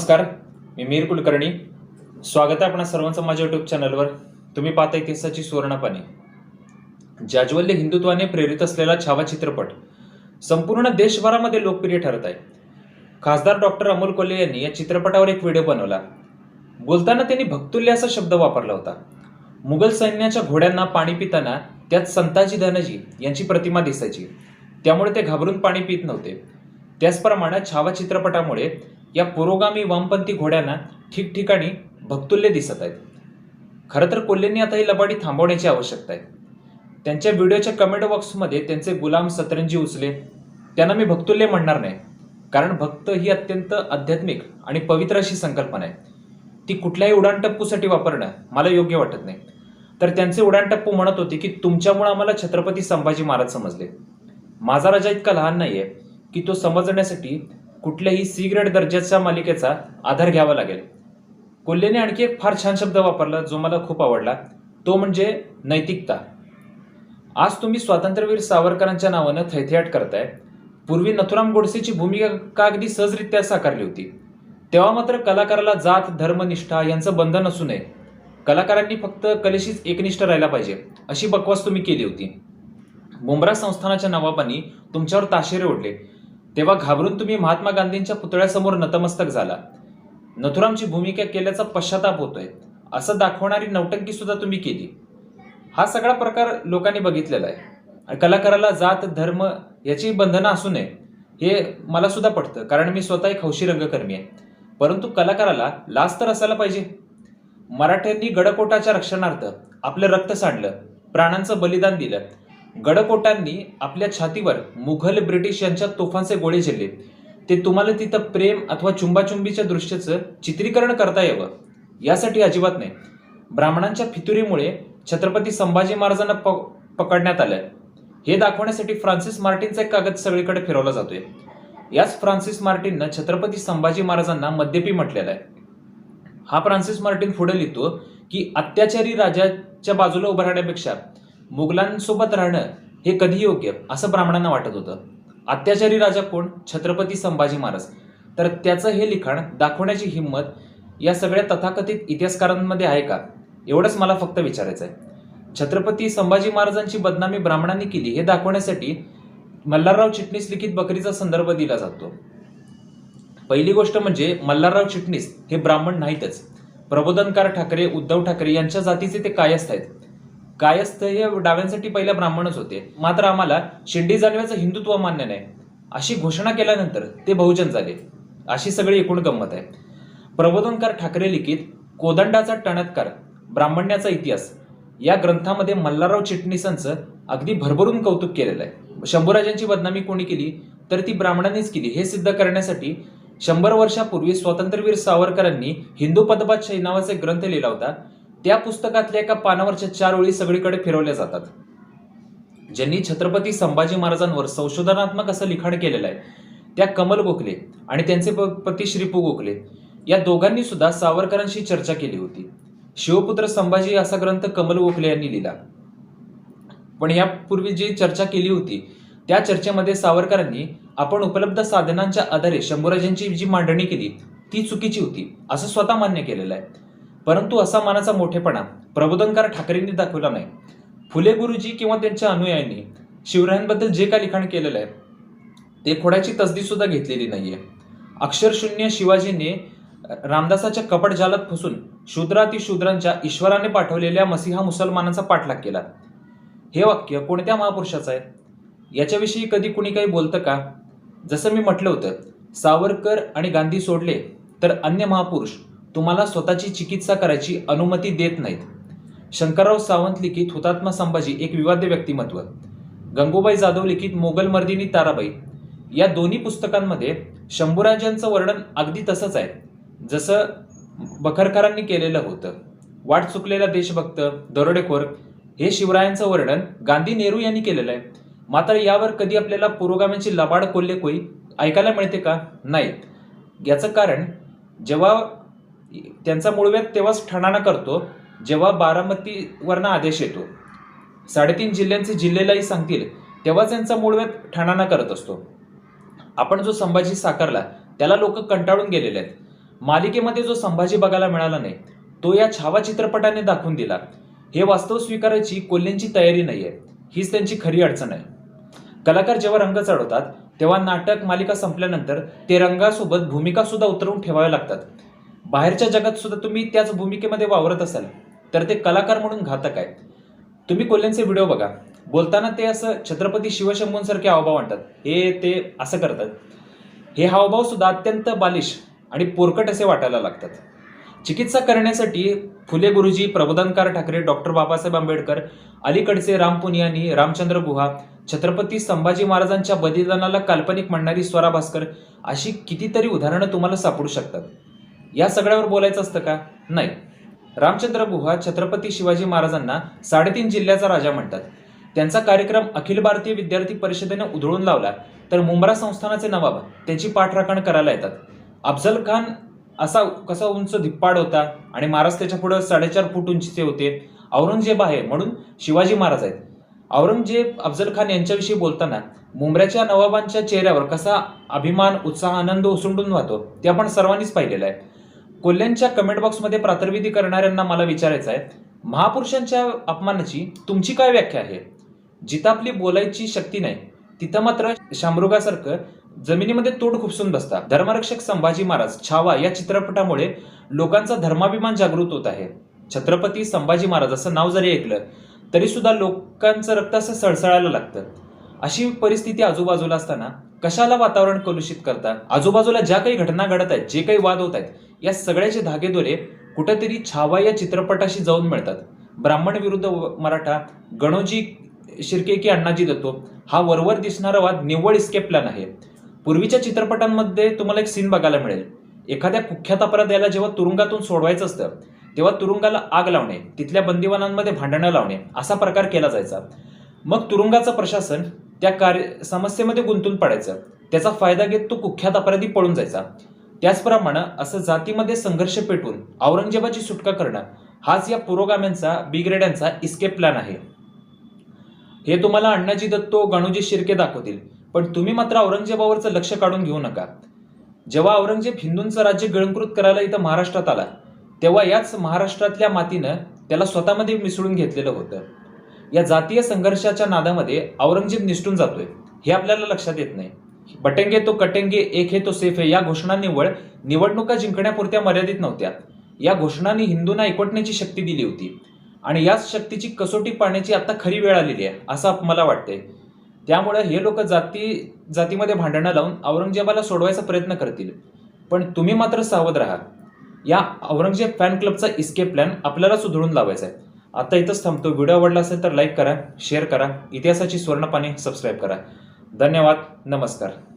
नमस्कार मी मीर कुलकर्णी. स्वागत आहे आपणा सर्वांचं माझ्या युट्यूब चॅनलवर तुम्ही पाहता इतिहासाची सुवर्णपाने जाज्वल्य हिंदुत्वाने प्रेरित असलेला छावा चित्रपट संपूर्ण देशभरामध्ये लोकप्रिय ठरत आहे. खासदार डॉक्टर अमोल कोल्हे यांनी या चित्रपटावर एक व्हिडिओ बनवला. बोलताना त्यांनी भक्तुल्य असा शब्द वापरला होता. मुघल सैन्याच्या घोड्यांना पाणी पिताना त्यात संताजी धनजी यांची प्रतिमा दिसायची. त्यामुळे ते घाबरून पाणी पित नव्हते. त्याचप्रमाणे छावा चित्रपटामुळे या पुरोगामी वामपंथी घोड्यांना ठिकठिकाणी भक्तुल्य दिसत आहेत. खरं तर कोल्हेंनी आता ही लबाडी थांबवण्याची आवश्यकता आहे. त्यांच्या व्हिडिओच्या कमेंट बॉक्समध्ये त्यांचे गुलाम सतरंजी उचले त्यांना मी भक्तुल्य म्हणणार नाही कारण भक्त ही अत्यंत आध्यात्मिक आणि पवित्र अशी संकल्पना आहे. ती कुठल्याही उडाणटप्पूसाठी वापरणं मला योग्य वाटत नाही. तर त्यांचे उडाणटप्पू म्हणत होते की तुमच्यामुळे आम्हाला छत्रपती संभाजी महाराज समजले. माझा राजा इतका लहान नाही आहे की तो समजण्यासाठी कुठल्याही सी ग्रेड दर्जाच्या मालिकेचा आधार घ्यावा लागेल. कोल्हेने आणखी एक फार छान शब्द वापरला जो मला खूप आवडला. तो म्हणजे नैतिकता. आज तुम्ही स्वातंत्र्यवीर सावरकरांच्या नावानं थैथयाट करताय. पूर्वी नथुराम गोडसेची भूमिका का अगदी सहजरित्या साकारली होती? तेव्हा मात्र कलाकाराला जात धर्मनिष्ठा यांचं बंधन असू नये. कलाकारांनी फक्त कलेशीच एकनिष्ठ राहायला पाहिजे अशी बकवास तुम्ही केली होती. बुमरा संस्थानाच्या नवाबांनी तुमच्यावर ताशेरे ओढले. तेव्हा घाबरून तुम्ही महात्मा गांधींच्या पुतळ्यासमोर नतमस्तक झाला. नथुरामची भूमिका केल्याचा पश्चाताप होतोय. असं दाखवणारी नौटंकी सुद्धा तुम्ही केली. हा सगळा प्रकार लोकांनी बघितलेला आहे. कलाकाराला जात धर्म याची बंधनं असू नये हे मला सुद्धा पटतं कारण मी स्वतः एक हौशी रंगकर्मी आहे. परंतु कलाकाराला लाज तर असायला पाहिजे. मराठ्यांनी गडकोटाच्या रक्षणार्थ आपलं रक्त सांडलं प्राणांचं बलिदान दिलं गडकोटांनी आपल्या छातीवर मुघल ब्रिटिश यांच्या तोफांचे गोळे झेलले. ते तुम्हाला तिथं प्रेम अथवा चुंबाचुंबीच्या दृश्याचं चित्रीकरण करता यावं यासाठी अजिबात नाही. ब्राह्मणांच्या फितुरीमुळे छत्रपती संभाजी महाराजांना प पकडण्यात आलं हे दाखवण्यासाठी फ्रान्सिस मार्टिनचा एक कागद सगळीकडे फिरवला जातोय. याच फ्रान्सिस मार्टिननं छत्रपती संभाजी महाराजांना मद्यपी म्हटलेला आहे. हा फ्रान्सिस मार्टिन पुढे लिहितो की अत्याचारी राजाच्या बाजूला उभं राहण्यापेक्षा मुघलांसोबत राहणं हे कधी योग्य असं ब्राह्मणांना वाटत होतं. अत्याचारी राजा कोण? छत्रपती संभाजी महाराज. तर त्याचं हे लिखाण दाखवण्याची हिंमत या सगळ्या तथाकथित इतिहासकारांमध्ये आहे का? एवढंच मला फक्त विचारायचं आहे छत्रपती संभाजी महाराजांची बदनामी ब्राह्मणांनी केली हे दाखवण्यासाठी मल्हारराव चिटणीस लिखित बकरीचा संदर्भ दिला जातो. पहिली गोष्ट म्हणजे मल्हारराव चिटणीस हे ब्राह्मण नाहीतच. प्रबोधनकार ठाकरे उद्धव ठाकरे यांच्या जातीचे ते कायस्थ आहेत. कायस्थ हे डाव्यांसाठी पहिल्या ब्राह्मणच होते. मात्र आम्हाला शिंडी जाणव्याचं हिंदुत्व मान्य नाही. अशी घोषणा केल्यानंतर ते बहुजन झाले. अशी सगळी एकूण गंमत आहे. प्रबोधनकार ठाकरे लिखित कोदंडाचा टणत्कार ब्राह्मण्याचा इतिहास या ग्रंथामध्ये मल्हारराव चिटणीसांचं अगदी भरभरून कौतुक केलेलं आहे. शंभूराजांची बदनामी कोणी केली तर ती ब्राह्मणांनीच केली हे सिद्ध करण्यासाठी शंभर वर्षापूर्वी स्वातंत्र्यवीर सावरकरांनी हिंदू पदपातशाही नावाचा ग्रंथ लिहिला होता. त्या पुस्तकातल्या एका पानावरच्या चार ओळी सगळीकडे फिरवल्या जातात. ज्यांनी छत्रपती संभाजी महाराजांवर संशोधनात्मक असं लिखाण केलेलं आहे त्या कमल गोखले आणि त्यांचे प- पती श्रीपू गोखले या दोघांनी सुद्धा सावरकरांशी चर्चा केली होती. शिवपुत्र संभाजी असा ग्रंथ कमल गोखले यांनी लिहिला. पण यापूर्वी जी चर्चा केली होती त्या चर्चेमध्ये सावरकरांनी आपण उपलब्ध साधनांच्या आधारे शंभूराजांची जी मांडणी केली ती चुकीची होती असं स्वतः मान्य केलेलं आहे. परंतु असा मानाचा मोठेपणा प्रबोधनकार ठाकरेंनी दाखवला नाही. फुले गुरुजी किंवा त्यांच्या अनुयायांनी शिवरायांबद्दल जे काय लिखाण केलेलं आहे ते खोड्याची तसदी सुद्धा घेतलेली नाहीये. अक्षरशून्य शिवाजीने रामदासाच्या कपट जालात फसून शूद्रातिशूद्रांच्या ईश्वराने पाठवलेल्या मसिहा मुसलमानांचा पाठलाग केला. हे वाक्य कोणत्या महापुरुषाचं आहे? याच्याविषयी कधी कुणी काही बोलतं का? जसं मी म्हटलं होतं सावरकर आणि गांधी सोडले तर अन्य महापुरुष तुम्हाला स्वतःची चिकित्सा करायची अनुमती देत नाहीत. शंकरराव सावंत लिखित हुतात्मा संभाजी एक विवाद्य व्यक्तिमत्व. गंगूबाई जाधव लिखित मोगल मर्दिनी ताराबाई. या दोन्ही पुस्तकांमध्ये शंभूराजांचं वर्णन अगदी तसंच आहे. जसं बखरकरांनी केलेलं होतं. वाट चुकलेला देशभक्त दरोडेखोर हे शिवरायांचं वर्णन गांधी नेहरू यांनी केलेलं आहे. मात्र यावर कधी आपल्याला पुरोगाम्यांची लबाड कोल्हे कोई ऐकायला मिळते का? नाही. याचं कारण जेव्हा त्यांचा मूळव्याध तेव्हाच ठणाणा करतो जेव्हा बारामतीवरनं आदेश येतो. साडेतीन जिल्ह्यांचे जिल्हेलाही सांगतील तेव्हाच त्यांचा मूळव्याध ठणाणा करत असतो. आपण जो संभाजी साकारला त्याला लोक कंटाळून गेलेले आहेत. मालिकेमध्ये जो संभाजी बघायला मिळाला नाही तो या छावा चित्रपटाने दाखवून दिला. हे वास्तव स्वीकारायची कोल्हेंची तयारी नाही आहे हीच त्यांची खरी अडचण आहे. कलाकार जेव्हा रंग चढवतात तेव्हा नाटक मालिका संपल्यानंतर ते रंगासोबत भूमिका सुद्धा उतरवून ठेवाव्या लागतात. बाहेरच्या जगात सुद्धा तुम्ही त्याच भूमिकेमध्ये वावरत असाल तर ते कलाकार म्हणून घातक आहेत. तुम्ही कोल्ह्यांचे व्हिडिओ बघा. बोलताना ते असं छत्रपती शिवशंभूंसारखे हावभाव आणतात. हे ते असं करतात. हे हावभाव सुद्धा अत्यंत बालिश आणि पोरकट असे वाटायला लागतात. चिकित्सा करण्यासाठी फुले गुरुजी प्रबोधनकार ठाकरे डॉक्टर बाबासाहेब आंबेडकर अलीकडचे राम पुनियानी रामचंद्र गुहा छत्रपती संभाजी महाराजांच्या बलिदानाला काल्पनिक म्हणणारी स्वरा भास्कर अशी कितीतरी उदाहरणं तुम्हाला सापडू शकतात. या सगळ्यावर बोलायचं असतं का? नाही. रामचंद्र गुहा छत्रपती शिवाजी महाराजांना साडेतीन जिल्ह्याचा राजा म्हणतात. त्यांचा कार्यक्रम अखिल भारतीय विद्यार्थी परिषदेने उधळून लावला तर मुंब्रा संस्थानाचे नवाब त्यांची पाठराखण करायला येतात. अफजल खान असा कसा उंच धिप्पाड होता आणि महाराज त्याच्या पुढे साडेचार फूट उंचीचे होते? औरंगजेब आहे म्हणून शिवाजी महाराज आहेत. औरंगजेब अफजल खान यांच्याविषयी बोलताना मुंबऱ्याच्या नवाबांच्या चेहऱ्यावर कसा अभिमान उत्साह आनंद ओसंडून वाहतो ते आपण सर्वांनीच पाहिलेलं आहे. कोल्ह्यांच्या कमेंट बॉक्समध्ये प्रातर्विधी करणाऱ्यांना मला विचारायचं आहे महापुरुषांच्या अपमानाची तुमची काय व्याख्या आहे? जिथं आपली बोलायची शक्ती नाही तिथं मात्र शामरुगासारखं जमिनीमध्ये तोड खुपसून बसतात. धर्मरक्षक संभाजी महाराज छावा या चित्रपटामुळे लोकांचा धर्माभिमान जागृत होत आहे. छत्रपती संभाजी महाराज असं नाव जरी ऐकलं तरी सुद्धा लोकांचं रक्त असं सळसळायला लागतं. अशी परिस्थिती आजूबाजूला असताना कशाला वातावरण कलुषित करतात? आजूबाजूला ज्या काही घटना घडत आहेत जे काही वाद होत आहेत या सगळ्याचे धागेदोरे कुठेतरी छावा या चित्रपटाशी जाऊन मिळतात. ब्राह्मण विरुद्ध व- मराठा गणोजी शिर्के की अण्णाजी दत्तो हा वरवर दिसणारा वाद निव्वळ इस्केप प्लॅन आहे. पूर्वीच्या चित्रपटांमध्ये तुम्हाला एक सीन बघायला मिळेल. एखाद्या कुख्यात अपराध्याला जेव्हा तुरुंगातून सोडवायचं असतं तेव्हा तुरुंगाला आग लावणे तिथल्या बंदिवानांमध्ये भांडणं लावणे असा प्रकार केला जायचा. मग तुरुंगाचं प्रशासन त्या कार्य समस्येमध्ये गुंतून पडायचं. त्याचा फायदा घेत तो कुख्यात अपराधी पळून जायचा. त्याचप्रमाणे असं जातीमध्ये संघर्ष पेटवून औरंगजेबाची सुटका करणं हाच या पुरोगाम्यांचा बिग्रेड्यांचा इस्केप प्लॅन आहे. हे तुम्हाला अण्णाजी दत्तो गणूजी शिर्के दाखवतील पण तुम्ही मात्र औरंगजेबावरचं लक्ष काढून घेऊ नका. जेव्हा औरंगजेब हिंदूंचं राज्य गिळंकृत करायला इथं महाराष्ट्रात आला तेव्हा याच महाराष्ट्रातल्या मातीनं त्याला स्वतःमध्ये मिसळून घेतलेलं होतं. या जातीय संघर्षाच्या नादामध्ये औरंगजेब निसटून जातोय हे आपल्याला लक्षात येत नाही. बटेंगे तो कटेंगे एक हे तो सेफ आहे. या घोषणा निव्वळ निवडणुका जिंकण्यापुरत्या मर्यादित नव्हत्या. या घोषणांनी हिंदूंना एकवटण्याची शक्ती दिली होती. आणि याच शक्तीची कसोटी पाहण्याची आता खरी वेळ आलेली आहे असं मला वाटतंय. त्यामुळे हे लोक जाती जातीमध्ये भांडणं लावून औरंगजेबाला सोडवायचा प्रयत्न करतील. पण तुम्ही मात्र सावध राहा. या औरंगजेब फॅन क्लबचा इस्केप प्लॅन आपल्याला सुधरून लावायचा आहे. आता इथंच थांबतो. व्हिडिओ आवडला असेल तर लाईक करा शेअर करा. इतिहासाची स्वर्णपाने सबस्क्राईब करा. धन्यवाद नमस्कार.